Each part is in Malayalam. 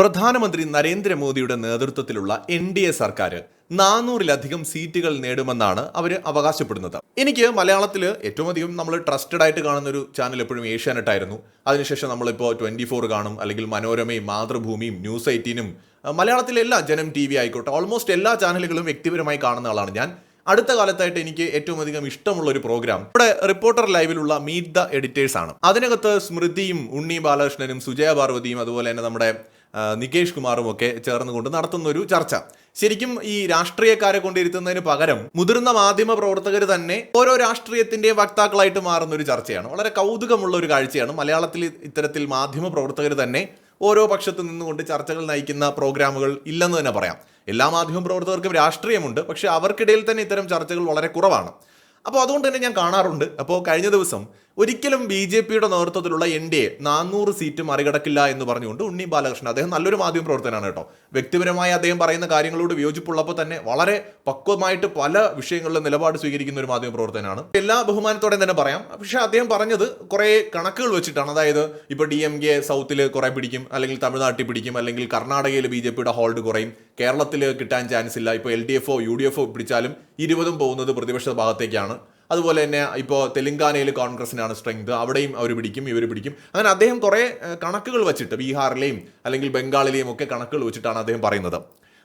പ്രധാനമന്ത്രി നരേന്ദ്രമോദിയുടെ നേതൃത്വത്തിലുള്ള എൻ ഡി എ സർക്കാർ നാനൂറിലധികം സീറ്റുകൾ നേടുമെന്നാണ് അവർ അവകാശപ്പെടുന്നത്. എനിക്ക് മലയാളത്തിൽ ഏറ്റവും അധികം നമ്മൾ ട്രസ്റ്റഡ് ആയിട്ട് കാണുന്ന ഒരു ചാനൽ എപ്പോഴും ഏഷ്യാനെറ്റ് ആയിരുന്നു. അതിനുശേഷം നമ്മളിപ്പോൾ ട്വന്റി ഫോർ കാണും അല്ലെങ്കിൽ മനോരമയും മാതൃഭൂമിയും ന്യൂസ് എയ്റ്റീനും മലയാളത്തിലെ എല്ലാ ജനം ടി വി ആയിക്കോട്ടെ ഓൾമോസ്റ്റ് എല്ലാ ചാനലുകളും വ്യക്തിപരമായി കാണുന്ന ആളാണ് ഞാൻ. അടുത്ത കാലത്തായിട്ട് എനിക്ക് ഏറ്റവും അധികം ഇഷ്ടമുള്ള ഒരു പ്രോഗ്രാം. ഇവിടെ റിപ്പോർട്ടർ ലൈവിലുള്ള മീറ്റ് ദ എഡിറ്റേഴ്സ് ആണ്. അതിനകത്ത് സ്മൃതിയും ഉണ്ണി ബാലകൃഷ്ണനും സുജയ പാർവതിയും അതുപോലെ തന്നെ നമ്മുടെ നികേഷ് കുമാറും ഒക്കെ ചേർന്നുകൊണ്ട് നടത്തുന്ന ഒരു ചർച്ച. ശരിക്കും ഈ രാഷ്ട്രീയക്കാരെ കൊണ്ടിരുത്തുന്നതിന് പകരം മുതിർന്ന മാധ്യമ പ്രവർത്തകർ തന്നെ ഓരോ രാഷ്ട്രീയത്തിന്റെ വക്താക്കളായിട്ട് മാറുന്ന ഒരു ചർച്ചയാണ്. വളരെ കൗതുകമുള്ള ഒരു കാഴ്ചയാണ്. മലയാളത്തിൽ ഇത്തരത്തിൽ മാധ്യമ പ്രവർത്തകർ തന്നെ ഓരോ പക്ഷത്തു നിന്നുകൊണ്ട് ചർച്ചകൾ നയിക്കുന്ന പ്രോഗ്രാമുകൾ ഇല്ലെന്ന് തന്നെ പറയാം. എല്ലാ മാധ്യമ പ്രവർത്തകർക്കും രാഷ്ട്രീയമുണ്ട് പക്ഷേ അവർക്കിടയിൽ തന്നെ ഇത്തരം ചർച്ചകൾ വളരെ കുറവാണ്. അപ്പോൾ അതുകൊണ്ട് തന്നെ ഞാൻ കാണാറുണ്ട്. അപ്പോൾ കഴിഞ്ഞ ദിവസം ഒരിക്കലും ബി ജെ പിയുടെ നേതൃത്വത്തിലുള്ള എൻ ഡി എ നാനൂറ് സീറ്റ് മറികടക്കില്ല എന്ന് പറഞ്ഞുകൊണ്ട് ഉണ്ണി ബാലകൃഷ്ണൻ അദ്ദേഹം നല്ലൊരു മാധ്യമ പ്രവർത്തനമാണ് കേട്ടോ. വ്യക്തിപരമായി അദ്ദേഹം പറയുന്ന കാര്യങ്ങളോട് വിയോജിപ്പുള്ളപ്പോൾ തന്നെ വളരെ പക്വമായിട്ട് പല വിഷയങ്ങളിലും നിലപാട് സ്വീകരിക്കുന്ന ഒരു മാധ്യമ പ്രവർത്തനമാണ് എല്ലാ ബഹുമാനത്തോടെയും തന്നെ പറയാം. പക്ഷേ അദ്ദേഹം പറഞ്ഞത് കുറേ കണക്കുകൾ വെച്ചിട്ടാണ്. അതായത് ഇപ്പോൾ ഡി എം കെ സൗത്തിൽ കുറേ പിടിക്കും അല്ലെങ്കിൽ തമിഴ്നാട്ടിൽ പിടിക്കും അല്ലെങ്കിൽ കർണാടകയിൽ ബി ജെ പിയുടെ ഹോൾഡ് കുറയും കേരളത്തിൽ കിട്ടാൻ ചാൻസ് ഇല്ല. ഇപ്പോൾ എൽ ഡി എഫോ യു ഡി എഫോ പിടിച്ചാലും ഇരുപതും പോകുന്നത് പ്രതിപക്ഷ ഭാഗത്തേക്കാണ്. അതുപോലെ തന്നെ ഇപ്പോൾ തെലങ്കാനയിൽ കോൺഗ്രസിനാണ് സ്ട്രെങ്ത് അവിടെയും അവർ പിടിക്കും ഇവർ പിടിക്കും. അങ്ങനെ അദ്ദേഹം കുറേ കണക്കുകൾ വെച്ചിട്ട് ബീഹാറിലെയും അല്ലെങ്കിൽ ബംഗാളിലെയും ഒക്കെ കണക്കുകൾ വെച്ചിട്ടാണ് അദ്ദേഹം പറയുന്നത്.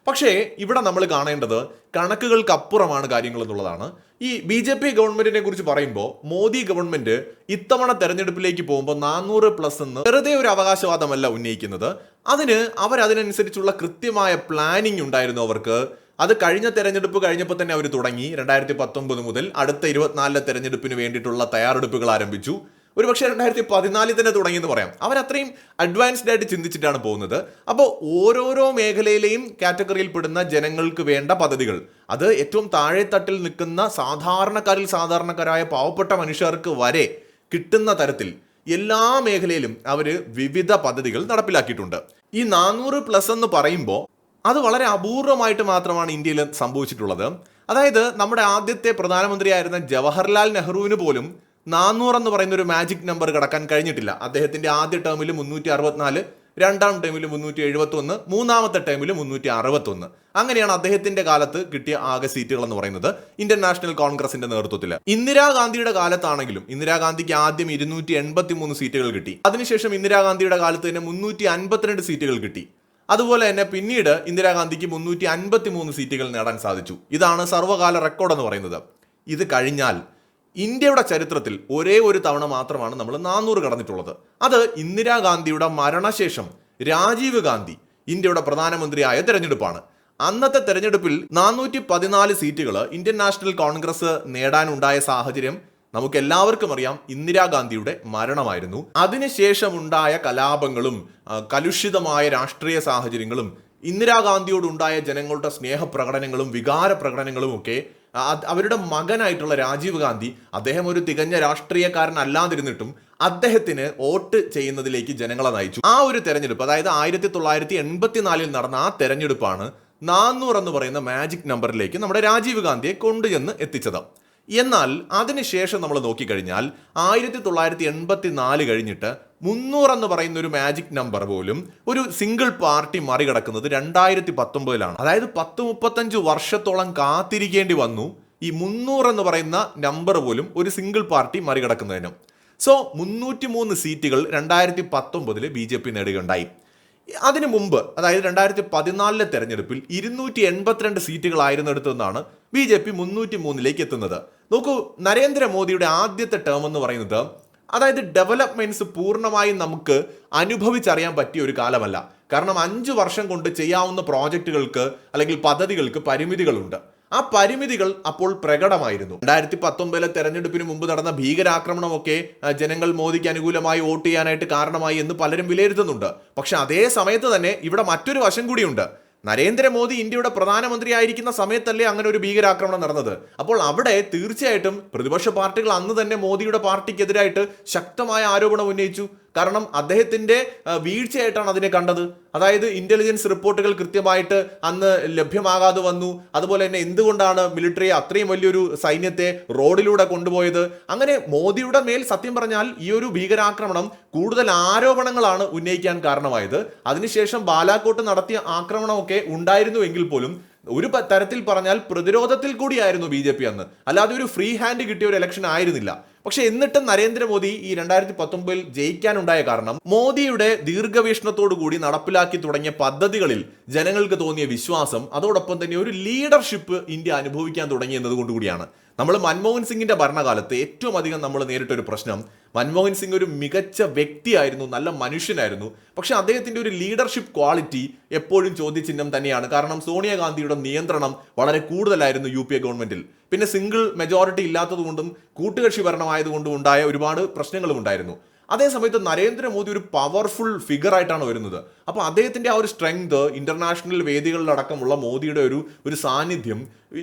പക്ഷേ ഇവിടെ നമ്മൾ കാണേണ്ടത് കണക്കുകൾക്കപ്പുറമാണ് കാര്യങ്ങൾ എന്നുള്ളതാണ്. ഈ ബി ജെ പി ഗവൺമെന്റിനെ കുറിച്ച് പറയുമ്പോൾ മോദി ഗവൺമെന്റ് ഇത്തവണ തെരഞ്ഞെടുപ്പിലേക്ക് പോകുമ്പോൾ നാനൂറ് പ്ലസ് എന്ന് വെറുതെ ഒരു അവകാശവാദമല്ല ഉന്നയിക്കുന്നത്. അതിന് അവരതിനനുസരിച്ചുള്ള കൃത്യമായ പ്ലാനിംഗ് ഉണ്ടായിരുന്നു അവർക്ക്. അത് കഴിഞ്ഞ തെരഞ്ഞെടുപ്പ് കഴിഞ്ഞപ്പോൾ തന്നെ അവർ തുടങ്ങി. രണ്ടായിരത്തി പത്തൊമ്പത് മുതൽ അടുത്ത ഇരുപത്തിനാലിലെ തെരഞ്ഞെടുപ്പിന് വേണ്ടിയിട്ടുള്ള തയ്യാറെടുപ്പുകൾ ആരംഭിച്ചു. ഒരുപക്ഷെ രണ്ടായിരത്തി പതിനാലിൽ തന്നെ തുടങ്ങിയെന്ന് പറയാം. അവർ അത്രയും അഡ്വാൻസ്ഡ് ആയിട്ട് ചിന്തിച്ചിട്ടാണ് പോകുന്നത്. അപ്പോൾ ഓരോരോ മേഖലയിലെയും കാറ്റഗറിയിൽ പെടുന്ന ജനങ്ങൾക്ക് വേണ്ട പദ്ധതികൾ അത് ഏറ്റവും താഴെത്തട്ടിൽ നിൽക്കുന്ന സാധാരണക്കാരിൽ സാധാരണക്കാരായ പാവപ്പെട്ട മനുഷ്യർക്ക് വരെ കിട്ടുന്ന തരത്തിൽ എല്ലാ മേഖലയിലും അവർ വിവിധ പദ്ധതികൾ നടപ്പിലാക്കിയിട്ടുണ്ട്. ഈ നാനൂറ് പ്ലസ് എന്ന് പറയുമ്പോൾ അത് വളരെ അപൂർവമായിട്ട് മാത്രമാണ് ഇന്ത്യയിൽ സംഭവിച്ചിട്ടുള്ളത്. അതായത് നമ്മുടെ ആദ്യത്തെ പ്രധാനമന്ത്രിയായിരുന്ന ജവഹർലാൽ നെഹ്റുവിന് പോലും നാനൂറ് എന്ന് പറയുന്ന ഒരു മാജിക് നമ്പർ കടക്കാൻ കഴിഞ്ഞിട്ടില്ല. അദ്ദേഹത്തിന്റെ ആദ്യ ടേമിൽ മുന്നൂറ്റി അറുപത്തിനാല് രണ്ടാം ടൈമിൽ മുന്നൂറ്റി എഴുപത്തി ഒന്ന് മൂന്നാമത്തെ ടൈമിൽ മുന്നൂറ്റി അറുപത്തൊന്ന് അങ്ങനെയാണ് അദ്ദേഹത്തിന്റെ കാലത്ത് കിട്ടിയ ആകെ സീറ്റുകൾ എന്ന് പറയുന്നത് ഇന്ത്യൻ നാഷണൽ കോൺഗ്രസിന്റെ നേതൃത്വത്തിൽ ഇന്ദിരാഗാന്ധിയുടെ കാലത്താണെങ്കിലും ഇന്ദിരാഗാന്ധിക്ക് ആദ്യം ഇരുന്നൂറ്റി എൺപത്തി മൂന്ന് സീറ്റുകൾ കിട്ടി. അതിനുശേഷം ഇന്ദിരാഗാന്ധിയുടെ കാലത്ത് തന്നെ മുന്നൂറ്റി അൻപത്തിരണ്ട് സീറ്റുകൾ കിട്ടി. അതുപോലെ തന്നെ പിന്നീട് ഇന്ദിരാഗാന്ധിക്ക് മുന്നൂറ്റി അൻപത്തി മൂന്ന് സീറ്റുകൾ നേടാൻ സാധിച്ചു. ഇതാണ് സർവകാല റെക്കോർഡ് എന്ന് പറയുന്നത്. ഇത് കഴിഞ്ഞാൽ ഇന്ത്യയുടെ ചരിത്രത്തിൽ ഒരേ ഒരു തവണ മാത്രമാണ് നമ്മൾ നാനൂറ് കടന്നിട്ടുള്ളത്. അത് ഇന്ദിരാഗാന്ധിയുടെ മരണശേഷം രാജീവ് ഗാന്ധി ഇന്ത്യയുടെ പ്രധാനമന്ത്രിയായ തെരഞ്ഞെടുപ്പാണ്. അന്നത്തെ തെരഞ്ഞെടുപ്പിൽ നാനൂറ്റി പതിനാല് സീറ്റുകൾ ഇന്ത്യൻ നാഷണൽ കോൺഗ്രസ് നേടാനുണ്ടായ സാഹചര്യം നമുക്ക് എല്ലാവർക്കും അറിയാം ഇന്ദിരാഗാന്ധിയുടെ മരണമായിരുന്നു. അതിനുശേഷമുണ്ടായ കലാപങ്ങളും കലുഷിതമായ രാഷ്ട്രീയ സാഹചര്യങ്ങളും ഇന്ദിരാഗാന്ധിയോടുണ്ടായ ജനങ്ങളുടെ സ്നേഹപ്രകടനങ്ങളും വികാര പ്രകടനങ്ങളും ഒക്കെ അവരുടെ മകനായിട്ടുള്ള രാജീവ് ഗാന്ധി അദ്ദേഹം ഒരു തികഞ്ഞ രാഷ്ട്രീയക്കാരനല്ലാതിരുന്നിട്ടും അദ്ദേഹത്തിന് വോട്ട് ചെയ്യുന്നതിലേക്ക് ജനങ്ങളെ നയിച്ചു. ആ ഒരു തെരഞ്ഞെടുപ്പ് അതായത് ആയിരത്തി തൊള്ളായിരത്തി എൺപത്തിനാലിൽ നടന്ന ആ തെരഞ്ഞെടുപ്പാണ് നാന്നൂറ് എന്ന് പറയുന്ന മാജിക് നമ്പറിലേക്ക് നമ്മുടെ രാജീവ് ഗാന്ധിയെ കൊണ്ടുചെന്ന് എത്തിച്ചത്. എന്നാൽ അതിനുശേഷം നമ്മൾ നോക്കിക്കഴിഞ്ഞാൽ ആയിരത്തി തൊള്ളായിരത്തി എൺപത്തി നാല് കഴിഞ്ഞിട്ട് മുന്നൂറ് എന്ന് പറയുന്ന ഒരു മാജിക് നമ്പർ പോലും ഒരു സിംഗിൾ പാർട്ടി മറികടക്കുന്നത് രണ്ടായിരത്തി പത്തൊമ്പതിലാണ് അതായത് പത്ത് മുപ്പത്തഞ്ച് വർഷത്തോളം കാത്തിരിക്കേണ്ടി വന്നു ഈ മുന്നൂറ് എന്ന് പറയുന്ന നമ്പർ പോലും ഒരു സിംഗിൾ പാർട്ടി മറികടക്കുന്നതിനും. സോ മുന്നൂറ്റി മൂന്ന് സീറ്റുകൾ രണ്ടായിരത്തി പത്തൊമ്പതിൽ ബി ജെ പി നേടുകയുണ്ടായി. അതിനു മുമ്പ് അതായത് രണ്ടായിരത്തി പതിനാലിലെ തെരഞ്ഞെടുപ്പിൽ ഇരുന്നൂറ്റി എൺപത്തിരണ്ട് സീറ്റുകളായിരുന്നിടത്തുനിന്നാണ് ബി ജെ പി മുന്നൂറ്റി മൂന്നിലേക്ക് എത്തുന്നത്. നോക്കൂ നരേന്ദ്രമോദിയുടെ ആദ്യത്തെ ടേം എന്ന് പറയുന്നത് അതായത് ഡെവലപ്മെന്റ്സ് പൂർണമായും നമുക്ക് അനുഭവിച്ചറിയാൻ പറ്റിയ ഒരു കാലമല്ല. കാരണം അഞ്ച് വർഷം കൊണ്ട് ചെയ്യാവുന്ന പ്രോജക്റ്റുകൾക്ക് അല്ലെങ്കിൽ പദ്ധതികൾക്ക് പരിമിതികളുണ്ട്. ആ പരിമിതികൾ അപ്പോൾ പ്രകടമായിരുന്നു. രണ്ടായിരത്തി പത്തൊമ്പതിലെ തെരഞ്ഞെടുപ്പിന് മുമ്പ് നടന്ന ഭീകരാക്രമണമൊക്കെ ജനങ്ങൾ മോദിക്ക് അനുകൂലമായി വോട്ട് ചെയ്യാനായിട്ട് കാരണമായി എന്ന് പലരും വിലയിരുത്തുന്നുണ്ട്. പക്ഷെ അതേ സമയത്ത് തന്നെ ഇവിടെ മറ്റൊരു വശം കൂടിയുണ്ട്. നരേന്ദ്രമോദി ഇന്ത്യയുടെ പ്രധാനമന്ത്രിയായിരിക്കുന്ന സമയത്തല്ലേ അങ്ങനെ ഒരു ഭീകരാക്രമണം നടന്നത്? അപ്പോൾ അവിടെ തീർച്ചയായിട്ടും പ്രതിപക്ഷ പാർട്ടികൾ അന്ന് തന്നെ മോദിയുടെ പാർട്ടിക്കെതിരായിട്ട് ശക്തമായ ആരോപണം ഉന്നയിച്ചു. കാരണം അദ്ദേഹത്തിന്റെ വീഴ്ചയായിട്ടാണ് അതിനെ കണ്ടത്. അതായത് ഇന്റലിജൻസ് റിപ്പോർട്ടുകൾ കൃത്യമായിട്ട് അന്ന് ലഭ്യമാകാതെ വന്നു. അതുപോലെ തന്നെ എന്തുകൊണ്ടാണ് മിലിറ്ററി അത്രയും വലിയൊരു സൈന്യത്തെ റോഡിലൂടെ കൊണ്ടുപോയത്? അങ്ങനെ മോദിയുടെ മേൽ സത്യം പറഞ്ഞാൽ ഈ ഒരു ഭീകരാക്രമണം കൂടുതൽ ആരോപണങ്ങളാണ് ഉന്നയിക്കാൻ കാരണമായത്. അതിനുശേഷം ബാലാക്കോട്ട് നടത്തിയ ആക്രമണമൊക്കെ ഉണ്ടായിരുന്നുവെങ്കിൽ പോലും ഒരു തരത്തിൽ പറഞ്ഞാൽ പ്രതിരോധത്തിൽ കൂടിയായിരുന്നു ബി ജെ പി അന്ന്. അല്ലാതെ ഒരു ഫ്രീ ഹാൻഡ് കിട്ടിയ ഒരു ഇലക്ഷൻ ആയിരുന്നില്ല. പക്ഷെ എന്നിട്ടും നരേന്ദ്രമോദി ഈ രണ്ടായിരത്തി പത്തൊമ്പതിൽ ജയിക്കാനുണ്ടായ കാരണം മോദിയുടെ ദീർഘവീക്ഷണത്തോടു കൂടി നടപ്പിലാക്കി തുടങ്ങിയ പദ്ധതികളിൽ ജനങ്ങൾക്ക് തോന്നിയ വിശ്വാസം അതോടൊപ്പം തന്നെ ഒരു ലീഡർഷിപ്പ് ഇന്ത്യ അനുഭവിക്കാൻ തുടങ്ങി എന്നതുകൊണ്ട് കൂടിയാണ്. നമ്മൾ മൻമോഹൻ സിംഗിന്റെ ഭരണകാലത്ത് ഏറ്റവും അധികം നമ്മൾ നേരിട്ട ഒരു പ്രശ്നം മൻമോഹൻ സിംഗ് ഒരു മികച്ച വ്യക്തിയായിരുന്നു നല്ല മനുഷ്യനായിരുന്നു. പക്ഷെ അദ്ദേഹത്തിന്റെ ഒരു ലീഡർഷിപ്പ് ക്വാളിറ്റി എപ്പോഴും ചോദ്യചിഹ്നം തന്നെയാണ്. കാരണം സോണിയാഗാന്ധിയുടെ നിയന്ത്രണം വളരെ കൂടുതലായിരുന്നു യു പി എ ഗവൺമെന്റിൽ പിന്നെ സിംഗിൾ മെജോറിറ്റി ഇല്ലാത്തതുകൊണ്ടും കൂട്ടുകക്ഷി ഭരണമായതുകൊണ്ടും ഉണ്ടായ ഒരുപാട് പ്രശ്നങ്ങളും ഉണ്ടായിരുന്നു. അതേസമയത്ത് നരേന്ദ്രമോദി ഒരു പവർഫുൾ ഫിഗർ ആയിട്ടാണ് വരുന്നത്. അപ്പോൾ അദ്ദേഹത്തിന്റെ ആ ഒരു സ്ട്രെങ്ത് ഇന്റർനാഷണൽ വേദികളിലടക്കമുള്ള മോദിയുടെ ഒരു ഒരു സാന്നിധ്യം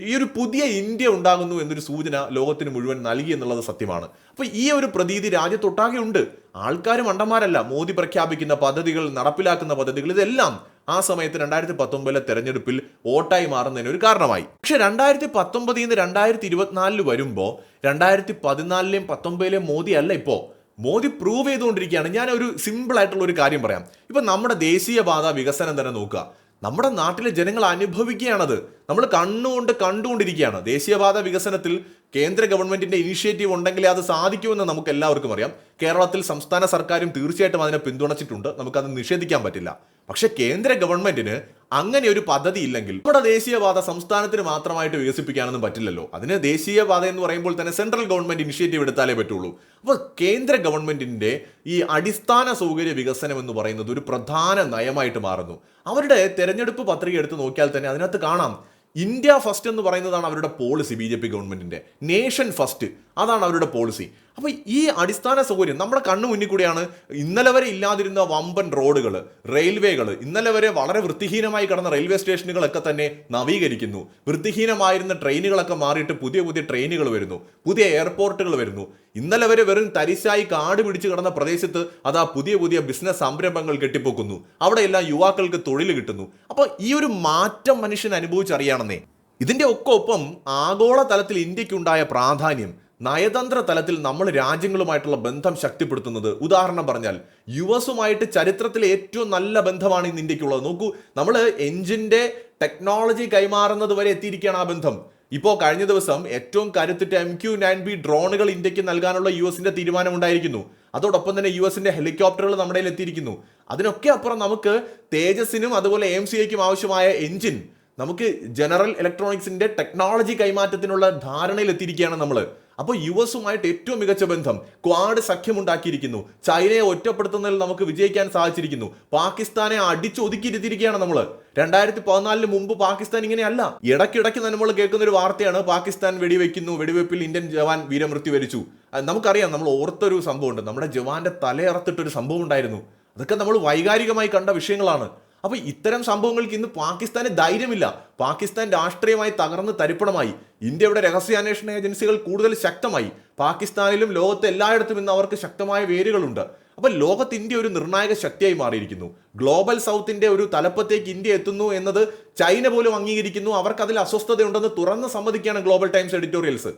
ഈ ഒരു പുതിയ ഇന്ത്യ ഉണ്ടാകുന്നു എന്നൊരു സൂചന ലോകത്തിന് മുഴുവൻ നൽകി എന്നുള്ളത് സത്യമാണ്. അപ്പോൾ ഈ ഒരു പ്രതീതി രാജ്യത്തൊട്ടാകെ ഉണ്ട്. ആൾക്കാർ മണ്ടന്മാരല്ല. മോദി പ്രഖ്യാപിക്കുന്ന പദ്ധതികൾ നടപ്പിലാക്കുന്ന പദ്ധതികൾ ഇതെല്ലാം ആ സമയത്ത് രണ്ടായിരത്തി പത്തൊമ്പതിലെ തെരഞ്ഞെടുപ്പിൽ വോട്ടായി മാറുന്നതിന് ഒരു കാരണമായി. പക്ഷെ രണ്ടായിരത്തി പത്തൊമ്പതിൽ നിന്ന് രണ്ടായിരത്തി ഇരുപത്തിനാലിൽ വരുമ്പോൾ രണ്ടായിരത്തി പതിനാലിലെയും പത്തൊമ്പതിലെയും മോദി അല്ല ഇപ്പോൾ മോദി പ്രൂവ് ചെയ്തുകൊണ്ടിരിക്കുകയാണ്. ഞാൻ ഒരു സിമ്പിൾ ആയിട്ടുള്ള ഒരു കാര്യം പറയാം. ഇപ്പൊ നമ്മുടെ ദേശീയപാത വികസനം തന്നെ നോക്കുക. നമ്മുടെ നാട്ടിലെ ജനങ്ങൾ അനുഭവിക്കുകയാണത്. നമ്മൾ കണ്ണുകൊണ്ട് കണ്ടുകൊണ്ടിരിക്കുകയാണ്. ദേശീയപാത വികസനത്തിൽ കേന്ദ്ര ഗവൺമെന്റിന്റെ ഇനിഷ്യേറ്റീവ് ഉണ്ടെങ്കിലേ അത് സാധിക്കുമെന്ന് നമുക്ക് എല്ലാവർക്കും അറിയാം. കേരളത്തിൽ സംസ്ഥാന സർക്കാരും തീർച്ചയായിട്ടും അതിനെ പിന്തുണച്ചിട്ടുണ്ട്. നമുക്കത് നിഷേധിക്കാൻ പറ്റില്ല. പക്ഷേ കേന്ദ്ര ഗവൺമെന്റിന് അങ്ങനെ ഒരു പദ്ധതി ഇല്ലെങ്കിൽ നമ്മുടെ ദേശീയപാത സംസ്ഥാനത്തിന് മാത്രമായിട്ട് വികസിപ്പിക്കാനൊന്നും പറ്റില്ലല്ലോ. അതിന് ദേശീയപാത എന്ന് പറയുമ്പോൾ തന്നെ സെൻട്രൽ ഗവൺമെന്റ് ഇനിഷ്യേറ്റീവ് എടുത്താലേ പറ്റുള്ളൂ. അപ്പോൾ കേന്ദ്ര ഗവൺമെന്റിന്റെ ഈ അടിസ്ഥാന സൗകര്യ വികസനം എന്ന് പറയുന്നത് ഒരു പ്രധാന നയമായിട്ട് മാറുന്നു. അവരുടെ തെരഞ്ഞെടുപ്പ് പത്രിക എടുത്ത് നോക്കിയാൽ തന്നെ അതിനകത്ത് കാണാം. ഇന്ത്യ ഫസ്റ്റ് എന്ന് പറയുന്നതാണ് അവരുടെ പോളിസി ബി ജെ പി ഗവൺമെന്റിന്റെ. നേഷൻ ഫസ്റ്റ് അതാണ് അവരുടെ പോളിസി അപ്പൊ ഈ അടിസ്ഥാന സൗകര്യം നമ്മുടെ കണ്ണു മുന്നിൽ കൂടിയാണ് ഇന്നലെ വരെ ഇല്ലാതിരുന്ന വമ്പൻ റോഡുകൾ റെയിൽവേകൾ. ഇന്നലെ വരെ വളരെ വൃത്തിഹീനമായി കിടന്ന റെയിൽവേ സ്റ്റേഷനുകളൊക്കെ തന്നെ നവീകരിക്കുന്നു. വൃത്തിഹീനമായിരുന്ന ട്രെയിനുകളൊക്കെ മാറിയിട്ട് പുതിയ പുതിയ ട്രെയിനുകൾ വരുന്നു പുതിയ എയർപോർട്ടുകൾ വരുന്നു. ഇന്നലെ വരെ വെറും തരിശായി കാട് പിടിച്ചു കിടന്ന പ്രദേശത്ത് അതാ പുതിയ പുതിയ ബിസിനസ് സംരംഭങ്ങൾ കെട്ടിപ്പൊക്കുന്നു. അവിടെയെല്ലാം യുവാക്കൾക്ക് തൊഴിൽ കിട്ടുന്നു. അപ്പോൾ ഈ ഒരു മാറ്റം മനുഷ്യൻ അനുഭവിച്ചറിയണമെന്നേ ഇതിന്റെ ഒക്കെ ഒപ്പം ആഗോള തലത്തിൽ ഇന്ത്യക്കുണ്ടായ പ്രാധാന്യം നയതന്ത്ര തലത്തിൽ നമ്മൾ രാജ്യങ്ങളുമായിട്ടുള്ള ബന്ധം ശക്തിപ്പെടുത്തുന്നത്. ഉദാഹരണം പറഞ്ഞാൽ യു എസുമായിട്ട് ചരിത്രത്തിലെ ഏറ്റവും നല്ല ബന്ധമാണ് ഇന്ന് ഇന്ത്യക്കുള്ളത്. നോക്കൂ നമ്മൾ എഞ്ചിന്റെ ടെക്നോളജി കൈമാറുന്നത് വരെ എത്തിയിരിക്കുകയാണ് ആ ബന്ധം. ഇപ്പോൾ കഴിഞ്ഞ ദിവസം ഏറ്റവും കരുത്തിട്ട് എം ക്യു നയൻ ബി ഡ്രോണുകൾ ഇന്ത്യയ്ക്ക് നൽകാനുള്ള യു എസിന്റെ തീരുമാനം ഉണ്ടായിരിക്കുന്നു. അതോടൊപ്പം തന്നെ യു എസിന്റെ ഹെലികോപ്റ്ററുകൾ നമ്മുടെ എത്തിയിരിക്കുന്നു. അതിനൊക്കെ അപ്പുറം നമുക്ക് തേജസിനും അതുപോലെ എം സി ഐക്കും ആവശ്യമായ എഞ്ചിൻ നമുക്ക് ജനറൽ ഇലക്ട്രോണിക്സിന്റെ ടെക്നോളജി കൈമാറ്റത്തിനുള്ള ധാരണയിൽ എത്തിയിരിക്കുകയാണ് നമ്മൾ. അപ്പോൾ യു എസുമായിട്ട് ഏറ്റവും മികച്ച ബന്ധം ക്വാഡ് സഖ്യമുണ്ടാക്കിയിരിക്കുന്നു. ചൈനയെ ഒറ്റപ്പെടുത്തുന്നതിൽ നമുക്ക് വിജയിക്കാൻ സാധിച്ചിരിക്കുന്നു. പാകിസ്ഥാനെ അടിച്ചൊതുക്കിയിരുത്തിയിരിക്കുകയാണ് നമ്മൾ രണ്ടായിരത്തി പതിനാലിന് മുമ്പ് പാകിസ്ഥാൻ ഇങ്ങനെയല്ല. ഇടയ്ക്കിടയ്ക്ക് നമ്മൾ കേൾക്കുന്ന ഒരു വാർത്തയാണ് പാകിസ്ഥാൻ വെടിവെക്കുന്നു വെടിവെപ്പിൽ ഇന്ത്യൻ ജവാൻ വീരമൃത്യു വരിച്ചു. നമുക്കറിയാം നമ്മൾ ഓർത്തൊരു സംഭവമുണ്ട്. നമ്മുടെ ജവാന്റെ തലയറത്തിട്ടൊരു സംഭവം ഉണ്ടായിരുന്നു അതൊക്കെ നമ്മൾ വൈകാരികമായി കണ്ട വിഷയങ്ങളാണ്. അപ്പൊ ഇത്തരം സംഭവങ്ങൾക്ക് ഇന്ന് പാകിസ്ഥാന് ധൈര്യമില്ല. പാകിസ്ഥാൻ രാഷ്ട്രീയമായി തകർന്ന് തരിപ്പണമായി. ഇന്ത്യയുടെ രഹസ്യാന്വേഷണ ഏജൻസികൾ കൂടുതൽ ശക്തമായി. പാകിസ്ഥാനിലും ലോകത്ത് എല്ലായിടത്തും ഇന്ന് അവർക്ക് ശക്തമായ വേരുകളുണ്ട്. അപ്പൊ ലോകത്ത് ഇന്ത്യ ഒരു നിർണായക ശക്തിയായി മാറിയിരിക്കുന്നു. ഗ്ലോബൽ സൗത്തിന്റെ ഒരു തലപ്പത്തേക്ക് ഇന്ത്യ എത്തുന്നു എന്നത് ചൈന പോലും അംഗീകരിക്കുന്നു. അവർക്ക് അതിൽ അസ്വസ്ഥതയുണ്ടെന്ന് തുറന്ന് സമ്മതിക്കുകയാണ് ഗ്ലോബൽ ടൈംസ് എഡിറ്റോറിയൽസ്.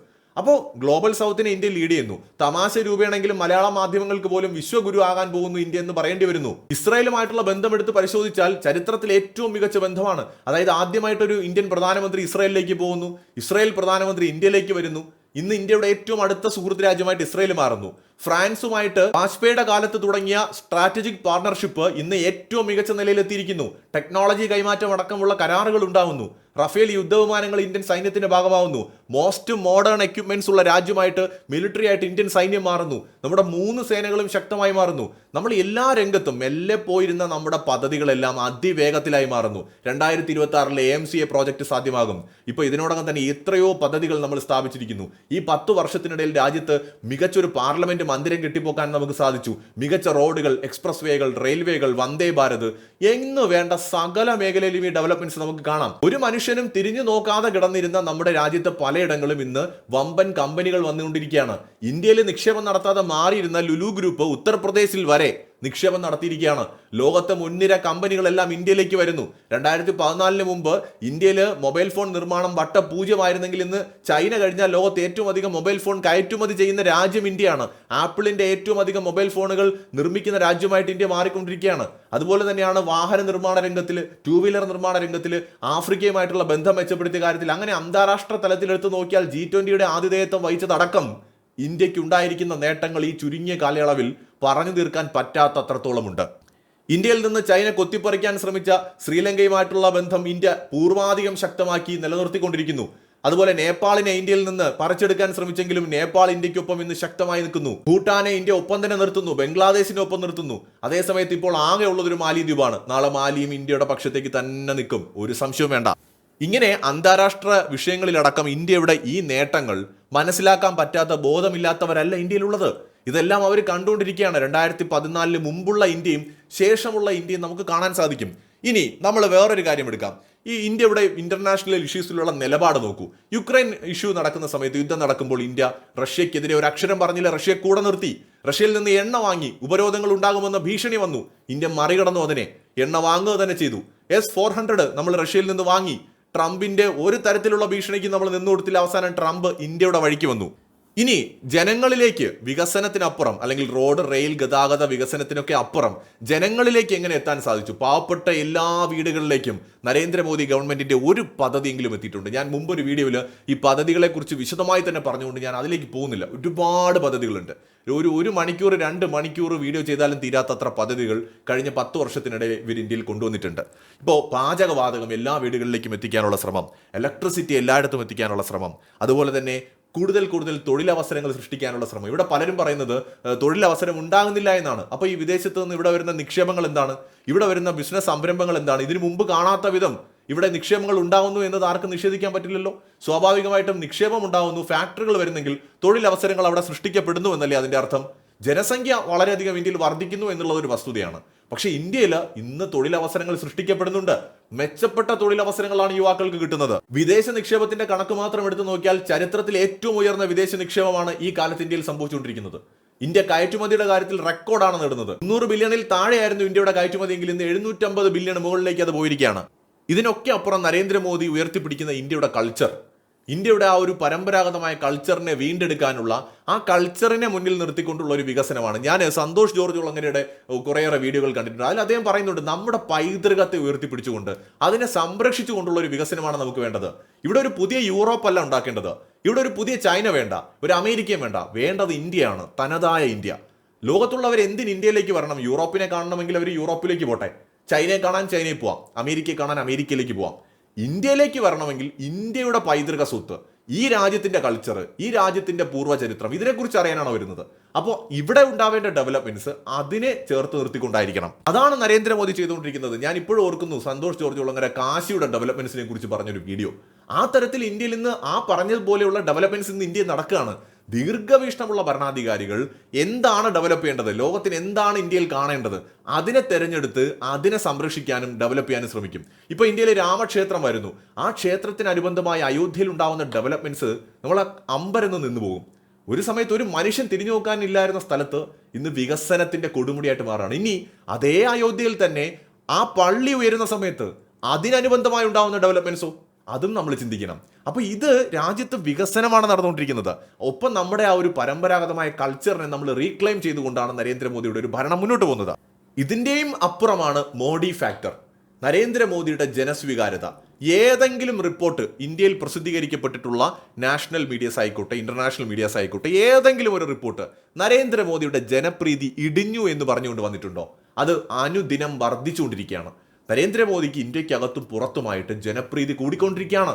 അപ്പോൾ ഗ്ലോബൽ സൗത്തിനെ ഇന്ത്യ ലീഡ് ചെയ്യുന്നു. തമാശ രൂപയാണെങ്കിലും മലയാള മാധ്യമങ്ങൾക്ക് പോലും വിശ്വഗുരു ആകാൻ പോകുന്നു ഇന്ത്യ എന്ന് പറയേണ്ടി വരുന്നു. ഇസ്രായേലുമായിട്ടുള്ള ബന്ധമെടുത്ത് പരിശോധിച്ചാൽ ചരിത്രത്തിൽ ഏറ്റവും മികച്ച ബന്ധമാണ്. അതായത് ആദ്യമായിട്ടൊരു ഇന്ത്യൻ പ്രധാനമന്ത്രി ഇസ്രായേലിലേക്ക് പോകുന്നു. ഇസ്രായേൽ പ്രധാനമന്ത്രി ഇന്ത്യയിലേക്ക് വരുന്നു. ഇന്ന് ഇന്ത്യയുടെ ഏറ്റവും അടുത്ത സുഹൃത്ത് രാജ്യമായിട്ട് ഇസ്രായേൽ മാറുന്നു. ഫ്രാൻസുമായിട്ട് വാജ്പേയിയുടെ കാലത്ത് തുടങ്ങിയ സ്ട്രാറ്റജിക് പാർട്ണർഷിപ്പ് ഇന്ന് ഏറ്റവും മികച്ച നിലയിലെത്തിയിരിക്കുന്നു. ടെക്നോളജി കൈമാറ്റം അടക്കമുള്ള കരാറുകൾ ഉണ്ടാവുന്നു. റഫേൽ യുദ്ധവിമാനങ്ങൾ ഇന്ത്യൻ സൈന്യത്തിന്റെ ഭാഗമാവുന്നു. മോസ്റ്റ് മോഡേൺ എക്യുപ്മെന്റ്സ് ഉള്ള രാജ്യമായിട്ട് മിലിറ്ററി ആയിട്ട് ഇന്ത്യൻ സൈന്യം മാറുന്നു. നമ്മുടെ മൂന്ന് സേനകളും ശക്തമായി മാറുന്നു. നമ്മൾ എല്ലാ രംഗത്തും മെല്ലെ പോയിരുന്ന നമ്മുടെ പദ്ധതികളെല്ലാം അതിവേഗത്തിലായി മാറുന്നു. രണ്ടായിരത്തി ഇരുപത്തി ആറിലെ എം സി എ പ്രോജക്റ്റ് സാധ്യമാകും. ഇപ്പോൾ ഇതിനോടകം തന്നെ എത്രയോ പദ്ധതികൾ നമ്മൾ സ്ഥാപിച്ചിരിക്കുന്നു. ഈ പത്ത് വർഷത്തിനിടയിൽ രാജ്യത്ത് മികച്ചൊരു പാർലമെന്റ് മന്ദിരം കെട്ടിപ്പോക്കാൻ നമുക്ക് സാധിച്ചു. മികച്ച റോഡുകൾ എക്സ്പ്രസ് വേകൾ റെയിൽവേകൾ വന്ദേ ഭാരത്. എന്ന് വേണ്ട സകല മേഖലയിലും ഈ ഡെവലപ്മെന്റ്സ് നമുക്ക് കാണാം. ഒരു മനുഷ്യനും തിരിഞ്ഞു നോക്കാതെ കിടന്നിരുന്ന നമ്മുടെ രാജ്യത്ത് പലയിടങ്ങളും ഇന്ന് വമ്പൻ കമ്പനികൾ വന്നുകൊണ്ടിരിക്കുകയാണ്. ഇന്ത്യയിൽ നിക്ഷേപം നടത്താതെ മാറിയിരുന്ന ലുലു ഗ്രൂപ്പ് ഉത്തർപ്രദേശിൽ വരെ നിക്ഷേപം നടത്തിയിരിക്കുകയാണ്. ലോകത്തെ മുൻനിര കമ്പനികളെല്ലാം ഇന്ത്യയിലേക്ക് വരുന്നു. രണ്ടായിരത്തി പതിനാലിന് മുമ്പ് ഇന്ത്യയിൽ മൊബൈൽ ഫോൺ നിർമ്മാണം വട്ട പൂജ്യമായിരുന്നെങ്കിൽ ഇന്ന് ചൈന കഴിഞ്ഞാൽ ലോകത്ത് ഏറ്റവും അധികം മൊബൈൽ ഫോൺ കയറ്റുമതി ചെയ്യുന്ന രാജ്യം ഇന്ത്യയാണ്. ആപ്പിളിന്റെ ഏറ്റവും അധികം മൊബൈൽ ഫോണുകൾ നിർമ്മിക്കുന്ന രാജ്യമായിട്ട് ഇന്ത്യ മാറിക്കൊണ്ടിരിക്കുകയാണ്. അതുപോലെ തന്നെയാണ് വാഹന നിർമ്മാണ രംഗത്തിൽ ടൂ വീലർ നിർമ്മാണ രംഗത്തിൽ ആഫ്രിക്കയുമായിട്ടുള്ള ബന്ധം മെച്ചപ്പെടുത്തിയ കാര്യത്തിൽ അങ്ങനെ അന്താരാഷ്ട്ര തലത്തിൽ എടുത്തു നോക്കിയാൽ ജി ട്വന്റിയുടെ ആതിഥേയത്വം വഹിച്ചതടക്കം ഇന്ത്യയ്ക്ക് ഉണ്ടായിരിക്കുന്ന നേട്ടങ്ങൾ ഈ ചുരുങ്ങിയ കാലയളവിൽ പറഞ്ഞു തീർക്കാൻ പറ്റാത്തത്രത്തോളമുണ്ട്. ഇന്ത്യയിൽ നിന്ന് ചൈന കൊത്തിപ്പറിക്കാൻ ശ്രമിച്ച ശ്രീലങ്കയുമായിട്ടുള്ള ബന്ധം ഇന്ത്യ പൂർവാധികം ശക്തമാക്കി നിലനിർത്തിക്കൊണ്ടിരിക്കുന്നു. അതുപോലെ നേപ്പാളിനെ ഇന്ത്യയിൽ നിന്ന് പറിച്ചെടുക്കാൻ ശ്രമിച്ചെങ്കിലും നേപ്പാൾ ഇന്ത്യക്കൊപ്പം ഇന്ന് ശക്തമായി നിൽക്കുന്നു. ഭൂട്ടാനെ ഇന്ത്യ ഒപ്പം തന്നെ നിർത്തുന്നു ബംഗ്ലാദേശിനെ ഒപ്പം നിർത്തുന്നു. അതേസമയത്ത് ഇപ്പോൾ ആകെ ഉള്ളതൊരു മാലി മാലിദ്വീപാണ് നാളെ മാലിയും ഇന്ത്യയുടെ പക്ഷത്തേക്ക് തന്നെ നിൽക്കും. ഒരു സംശയവും വേണ്ട. ഇങ്ങനെ അന്താരാഷ്ട്ര വിഷയങ്ങളിലടക്കം ഇന്ത്യയുടെ ഈ നേട്ടങ്ങൾ മനസ്സിലാക്കാൻ പറ്റാത്ത ബോധമില്ലാത്തവരല്ല ഇന്ത്യയിലുള്ളത്. ഇതെല്ലാം അവർ കണ്ടുകൊണ്ടിരിക്കുകയാണ്. രണ്ടായിരത്തി പതിനാലിന് മുമ്പുള്ള ഇന്ത്യയും ശേഷമുള്ള ഇന്ത്യയും നമുക്ക് കാണാൻ സാധിക്കും. ഇനി നമ്മൾ വേറൊരു കാര്യം എടുക്കാം. ഈ ഇന്ത്യയുടെ ഇന്റർനാഷണൽ ഇഷ്യൂസിലുള്ള നിലപാട് നോക്കൂ. യുക്രൈൻ ഇഷ്യൂ നടക്കുന്ന സമയത്ത് യുദ്ധം നടക്കുമ്പോൾ ഇന്ത്യ റഷ്യക്കെതിരെ ഒരു അക്ഷരം പറഞ്ഞില്ല. റഷ്യയെ കൂടെ നിർത്തി. റഷ്യയിൽ നിന്ന് എണ്ണ വാങ്ങി. ഉപരോധങ്ങൾ ഉണ്ടാകുമെന്ന ഭീഷണി വന്നു. ഇന്ത്യ മറികടന്നു അതിനെ. എണ്ണ വാങ്ങുക തന്നെ ചെയ്തു. എസ് ഫോർ ഹൺഡ്രഡ് നമ്മൾ റഷ്യയിൽ നിന്ന് വാങ്ങി. ട്രംപിന്റെ ഒരു തരത്തിലുള്ള ഭീഷണിക്ക് നമ്മൾ നിന്നു കൊടുത്തില്ല അവസാനം ട്രംപ് ഇന്ത്യയുടെ വഴിക്ക് വന്നു. ഇനി ജനങ്ങളിലേക്ക് വികസനത്തിനപ്പുറം അല്ലെങ്കിൽ റോഡ് റെയിൽ ഗതാഗത വികസനത്തിനൊക്കെ അപ്പുറം ജനങ്ങളിലേക്ക് എങ്ങനെ എത്താൻ സാധിച്ചു? പാവപ്പെട്ട എല്ലാ വീടുകളിലേക്കും നരേന്ദ്രമോദി ഗവൺമെന്റിന്റെ ഒരു പദ്ധതിയെങ്കിലും എത്തിയിട്ടുണ്ട്. ഞാൻ മുമ്പ് ഒരു വീഡിയോയിൽ ഈ പദ്ധതികളെക്കുറിച്ച് വിശദമായി തന്നെ പറഞ്ഞുകൊണ്ട് ഞാൻ അതിലേക്ക് പോകുന്നില്ല. ഒരുപാട് പദ്ധതികളുണ്ട്. ഒരു ഒരു മണിക്കൂർ രണ്ട് മണിക്കൂർ വീഡിയോ ചെയ്താലും തീരാത്തത്ര പദ്ധതികൾ കഴിഞ്ഞ പത്ത് വർഷത്തിനിടെ ഇവർ ഇന്ത്യയിൽ കൊണ്ടുവന്നിട്ടുണ്ട്. ഇപ്പോൾ പാചകവാതകം എല്ലാ വീടുകളിലേക്കും എത്തിക്കാനുള്ള ശ്രമം ഇലക്ട്രിസിറ്റി എല്ലായിടത്തും എത്തിക്കാനുള്ള ശ്രമം അതുപോലെ തന്നെ കൂടുതൽ കൂടുതൽ തൊഴിലവസരങ്ങൾ സൃഷ്ടിക്കാനുള്ള ശ്രമം. ഇവിടെ പലരും പറയുന്നത് തൊഴിലവസരം ഉണ്ടാകുന്നില്ല എന്നാണ്. അപ്പോൾ ഈ വിദേശത്ത് നിന്ന് ഇവിടെ വരുന്ന നിക്ഷേപങ്ങൾ എന്താണ്? ഇവിടെ വരുന്ന ബിസിനസ് സംരംഭങ്ങൾ എന്താണ്? ഇതിനു മുമ്പ് കാണാത്ത വിധം ഇവിടെ നിക്ഷേപങ്ങൾ ഉണ്ടാകുന്നു എന്നത് ആർക്കും നിഷേധിക്കാൻ പറ്റില്ലല്ലോ? സ്വാഭാവികമായിട്ടും നിക്ഷേപം ഉണ്ടാകുന്നു ഫാക്ടറികൾ വരുന്നെങ്കിൽ തൊഴിലവസരങ്ങൾ അവിടെ സൃഷ്ടിക്കപ്പെടുന്നു എന്നല്ലേ അതിന്റെ അർത്ഥം? ജനസംഖ്യ വളരെയധികം ഇന്ത്യയിൽ വർദ്ധിക്കുന്നു എന്നുള്ളത് ഒരു വസ്തുതയാണ്. പക്ഷേ ഇന്ത്യയിൽ ഇന്ന് തൊഴിലവസരങ്ങൾ സൃഷ്ടിക്കപ്പെടുന്നുണ്ട്. മെച്ചപ്പെട്ട തൊഴിലവസരങ്ങളാണ് യുവാക്കൾക്ക് കിട്ടുന്നത്. വിദേശ നിക്ഷേപത്തിന്റെ കണക്ക് മാത്രം എടുത്തു നോക്കിയാൽ ചരിത്രത്തിൽ ഏറ്റവും ഉയർന്ന വിദേശ നിക്ഷേപമാണ് ഈ കാലത്ത് ഇന്ത്യയിൽ സംഭവിച്ചുകൊണ്ടിരിക്കുന്നത്. ഇന്ത്യ കയറ്റുമതിയുടെ കാര്യത്തിൽ റെക്കോർഡാണ് നേടുന്നത്. മുന്നൂറ് ബില്യണിൽ താഴെയായിരുന്നു ഇന്ത്യയുടെ കയറ്റുമതി എങ്കിൽ ഇന്ന് എഴുന്നൂറ്റമ്പത് ബില്യൺ മുകളിലേക്ക് അത് പോയിരിക്കുകയാണ്. ഇതിനൊക്കെ അപ്പുറം നരേന്ദ്രമോദി ഉയർത്തിപ്പിടിക്കുന്ന ഇന്ത്യയുടെ കൾച്ചർ ഇന്ത്യയുടെ ആ ഒരു പരമ്പരാഗതമായ കൾച്ചറിനെ വീണ്ടെടുക്കാനുള്ള ആ കൾച്ചറിനെ മുന്നിൽ നിർത്തിക്കൊണ്ടുള്ള ഒരു വികസനമാണ്. ഞാൻ സന്തോഷ് ജോർജ് ഉള്ളങ്ങരയുടെ കുറേയേറെ വീഡിയോകൾ കണ്ടിട്ടുണ്ട്. അതിൽ അദ്ദേഹം പറയുന്നുണ്ട് നമ്മുടെ പൈതൃകത്തെ ഉയർത്തിപ്പിടിച്ചുകൊണ്ട് അതിനെ സംരക്ഷിച്ചുകൊണ്ടുള്ള ഒരു വികസനമാണ് നമുക്ക് വേണ്ടത്. ഇവിടെ ഒരു പുതിയ യൂറോപ്പ് അല്ല ഉണ്ടാക്കേണ്ടത്. ഇവിടെ ഒരു പുതിയ ചൈന വേണ്ട. ഒരു അമേരിക്കയും വേണ്ട. വേണ്ടത് ഇന്ത്യയാണ്. തനതായ ഇന്ത്യ. ലോകത്തുള്ളവർ എന്തിന് ഇന്ത്യയിലേക്ക് വരണം? യൂറോപ്പിനെ കാണണമെങ്കിൽ അവർ യൂറോപ്പിലേക്ക് പോട്ടെ. ചൈനയെ കാണാൻ ചൈനയിൽ പോവാം. അമേരിക്കയെ കാണാൻ അമേരിക്കയിലേക്ക് പോവാം. ഇന്ത്യയിലേക്ക് വരണമെങ്കിൽ ഇന്ത്യയുടെ പൈതൃക സ്വത്ത് ഈ രാജ്യത്തിന്റെ കൾച്ചർ ഈ രാജ്യത്തിന്റെ പൂർവചരിത്രം ഇതിനെക്കുറിച്ച് അറിയാനാണ് വരുന്നത്? അപ്പോൾ ഇവിടെ ഉണ്ടാവേണ്ട ഡെവലപ്മെന്റ്സ് അതിനെ ചേർത്ത് നിർത്തിക്കൊണ്ടായിരിക്കണം. അതാണ് നരേന്ദ്രമോദി ചെയ്തുകൊണ്ടിരിക്കുന്നത്. ഞാൻ ഇപ്പോഴും ഓർക്കുന്നു സന്തോഷ് ജോർജ് ഉള്ളങ്ങര കാശിയുടെ ഡെവലപ്മെന്റ്സിനെ കുറിച്ച് പറഞ്ഞൊരു വീഡിയോ. ആ തരത്തിൽ ഇന്ത്യയിൽ നിന്ന് ആ പറഞ്ഞതുപോലെയുള്ള ഡെവലപ്മെന്റ്സ് ഇന്ന് ഇന്ത്യയിൽ നടക്കുകയാണ്. ദീർഘവീക്ഷണമുള്ള ഭരണാധികാരികൾ എന്താണ് ഡെവലപ്പ് ചെയ്യേണ്ടത്? ലോകത്തിന് എന്താണ് ഇന്ത്യയിൽ കാണേണ്ടത്? അതിനെ തെരഞ്ഞെടുത്ത് അതിനെ സംരക്ഷിക്കാനും ഡെവലപ്പ് ചെയ്യാനും ശ്രമിക്കും. ഇപ്പോൾ ഇന്ത്യയിലെ രാമക്ഷേത്രം വരുന്നു. ആ ക്ഷേത്രത്തിന് അനുബന്ധമായി അയോധ്യയിൽ ഉണ്ടാവുന്ന ഡെവലപ്മെന്റ്സ് നമ്മൾ അമ്പരന്ന് നിന്നു പോകും. ഒരു സമയത്ത് ഒരു മനുഷ്യൻ തിരിഞ്ഞു നോക്കാനില്ലായിരുന്ന സ്ഥലത്ത് ഇന്ന് വികസനത്തിന്റെ കൊടുമുടിയായിട്ട് മാറുകയാണ്. ഇനി അതേ അയോധ്യയിൽ തന്നെ ആ പള്ളി ഉയരുന്ന സമയത്ത് അതിനനുബന്ധമായി ഉണ്ടാവുന്ന ഡെവലപ്മെന്റ്സോ അതും നമ്മൾ ചിന്തിക്കണം. അപ്പോൾ ഇത് രാജ്യത്ത് വികസനമാണ് നടന്നുകൊണ്ടിരിക്കുന്നത്. ഒപ്പം നമ്മുടെ ആ ഒരു പരമ്പരാഗതമായ കൾച്ചറിനെ നമ്മൾ റീക്ലെയിം ചെയ്തുകൊണ്ടാണ് നരേന്ദ്രമോദിയുടെ ഒരു ഭരണം മുന്നോട്ട് പോകുന്നത്. ഇതിന്റെയും അപ്പുറമാണ് മോഡി ഫാക്ടർ നരേന്ദ്രമോദിയുടെ ജനസ്വീകാര്യത. ഏതെങ്കിലും റിപ്പോർട്ട് ഇന്ത്യയിൽ പ്രസിദ്ധീകരിക്കപ്പെട്ടിട്ടുള്ള നാഷണൽ മീഡിയസ് ആയിക്കോട്ടെ ഇന്റർനാഷണൽ മീഡിയസ് ആയിക്കോട്ടെ ഏതെങ്കിലും ഒരു റിപ്പോർട്ട് നരേന്ദ്രമോദിയുടെ ജനപ്രീതി ഇടിഞ്ഞു എന്ന് പറഞ്ഞുകൊണ്ട് വന്നിട്ടുണ്ടോ? അത് അനുദിനം വർദ്ധിച്ചുകൊണ്ടിരിക്കുകയാണ്. നരേന്ദ്രമോദിക്ക് ഇന്ത്യക്കകത്തും പുറത്തുമായിട്ട് ജനപ്രീതി കൂടിക്കൊണ്ടിരിക്കുകയാണ്.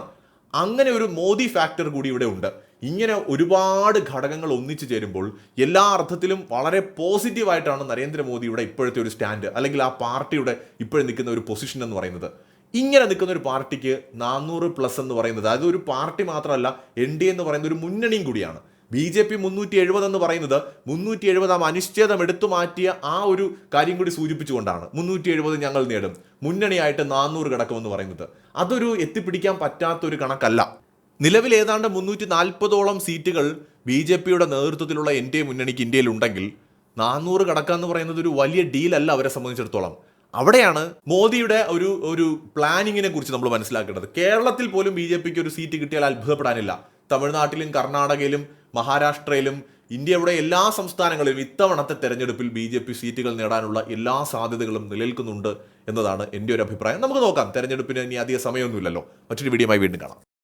അങ്ങനെ ഒരു മോദി ഫാക്ടർ കൂടി ഇവിടെ ഉണ്ട്. ഇങ്ങനെ ഒരുപാട് ഘടകങ്ങൾ ഒന്നിച്ചു ചേരുമ്പോൾ എല്ലാ അർത്ഥത്തിലും വളരെ പോസിറ്റീവായിട്ടാണ് നരേന്ദ്രമോദിയുടെ ഇപ്പോഴത്തെ ഒരു സ്റ്റാൻഡ് അല്ലെങ്കിൽ ആ പാർട്ടിയുടെ ഇപ്പോഴും നിൽക്കുന്ന ഒരു പൊസിഷൻ എന്ന് പറയുന്നത്. ഇങ്ങനെ നിൽക്കുന്ന ഒരു പാർട്ടിക്ക് നാനൂറ് പ്ലസ് എന്ന് പറയുന്നത് അതായത് ഒരു പാർട്ടി മാത്രമല്ല എൻ ഡി എന്ന് പറയുന്ന ഒരു മുന്നണിയും കൂടിയാണ്. ബി ജെ പി മുന്നൂറ്റി എഴുപത് എന്ന് പറയുന്നത് മുന്നൂറ്റി എഴുപതാം അനിശ്ചിതം എടുത്തു മാറ്റിയ ആ ഒരു കാര്യം കൂടി സൂചിപ്പിച്ചുകൊണ്ടാണ്. മുന്നൂറ്റി എഴുപത് ഞങ്ങൾ നേടും. മുന്നണിയായിട്ട് നാനൂറ് കിടക്കുമെന്ന് പറയുന്നത്. അതൊരു എത്തിപ്പിടിക്കാൻ പറ്റാത്തൊരു കണക്കല്ല. നിലവിൽ ഏതാണ്ട് മുന്നൂറ്റി നാൽപ്പതോളം സീറ്റുകൾ ബി ജെ പിയുടെ നേതൃത്വത്തിലുള്ള എൻ ഡി എ മുന്നണിക്ക് ഇന്ത്യയിൽ ഉണ്ടെങ്കിൽ നാനൂറ് കടക്കുക എന്ന് പറയുന്നത് ഒരു വലിയ ഡീലല്ല അവരെ സംബന്ധിച്ചിടത്തോളം. അവിടെയാണ് മോദിയുടെ ഒരു ഒരു പ്ലാനിങ്ങിനെ കുറിച്ച് നമ്മൾ മനസ്സിലാക്കേണ്ടത്. കേരളത്തിൽ പോലും ബി ജെ പിക്ക് ഒരു സീറ്റ് കിട്ടിയാൽ അത്ഭുതപ്പെടാനില്ല. തമിഴ്നാട്ടിലും കർണാടകയിലും മഹാരാഷ്ട്രയിലും ഇന്ത്യയുടെ എല്ലാ സംസ്ഥാനങ്ങളിലും ഇത്തവണത്തെ തെരഞ്ഞെടുപ്പിൽ ബി ജെ പി സീറ്റുകൾ നേടാനുള്ള എല്ലാ സാധ്യതകളും നിലനിൽക്കുന്നുണ്ട് എന്നതാണ് എന്റെ ഒരു അഭിപ്രായം. നമുക്ക് നോക്കാം. തെരഞ്ഞെടുപ്പിന് ഇനി അധിക സമയമൊന്നുമില്ലല്ലോ. മറ്റൊരു വീഡിയോയുമായി വീണ്ടും കാണാം.